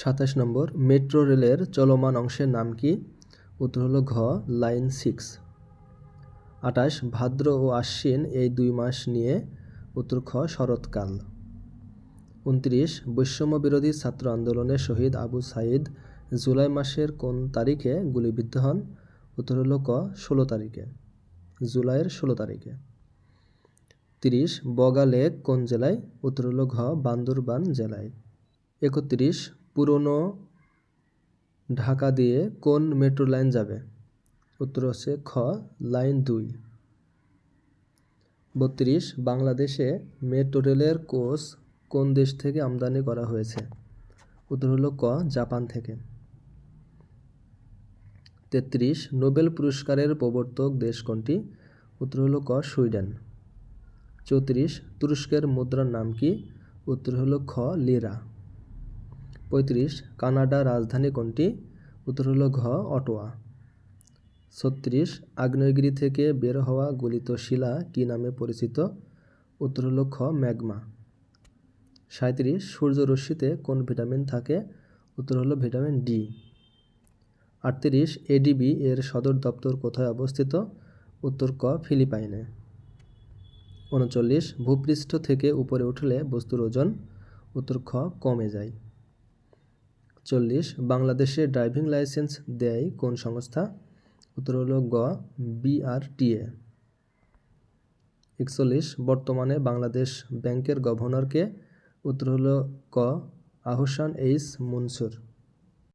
সাতাশ নম্বর, মেট্রো রেলের চলমান অংশের নাম কি? উত্তর হলো ঘ, লাইন সিক্স। আটাশ ভাদ্র ও আশ্বিন এই দুই মাস নিয়ে উত্তর খ, শরৎকাল। উনত্রিশ, বৈষম্য বিরোধী ছাত্র আন্দোলনের শহীদ আবু সাইদ জুলাই মাসের কোন তারিখে গুলিবিদ্ধ হন? উত্তর হলো ক, ষোলো তারিখে। জুলাইয়ের ষোলো তারিখে। তিরিশ বগা লেক কোন জেলায়? উত্তর হলো ঘ, বান্দরবান জেলায়। একত্রিশ পুরনো ঢাকা দিয়ে কোন মেট্রো লাইন যাবে? উত্তর হচ্ছে খ, লাইন দুই। বত্রিশ, বাংলাদেশে মেট্রো রেলের কোচ কোন দেশ থেকে আমদানি করা হয়েছে? উত্তর হলো ক, জাপান থেকে। তেত্রিশ, নোবেল পুরস্কারের প্রবর্তক দেশ কোনটি? উত্তর হলো ক, সুইডেন। চৌত্রিশ, তুরস্কের মুদ্রার নাম কি? উত্তর হলো খ, লিরা। পঁয়ত্রিশ, কানাডা রাজধানী কোনটি? উত্তর হল ঘ, অটোয়া। ছত্রিশ, আগ্নেয়গিরি থেকে বের হওয়া গলিত শিলা কী নামে পরিচিত? উত্তর হল খ, ম্যাগমা। সাঁত্রিশ সূর্যরশ্মিতে কোন ভিটামিন থাকে? উত্তর হলো ভিটামিন ডি। আটত্রিশ, এডিবি এর সদর দপ্তর কোথায় অবস্থিত? উত্তর ক, ফিলিপাইনে। উনচল্লিশ, ভূপৃষ্ঠ থেকে উপরে উঠলে বস্তুর ওজন? উত্তর খ, কমে যায়। চল্লিশ, বাংলাদেশে ড্রাইভিং লাইসেন্স দেয় কোন সংস্থা? উত্তর হল গ, বিআরটিএ। একচল্লিশ, বর্তমানে বাংলাদেশ ব্যাংকের গভর্নরকে। উত্তর হল ক, আহসান এইস মনসুর।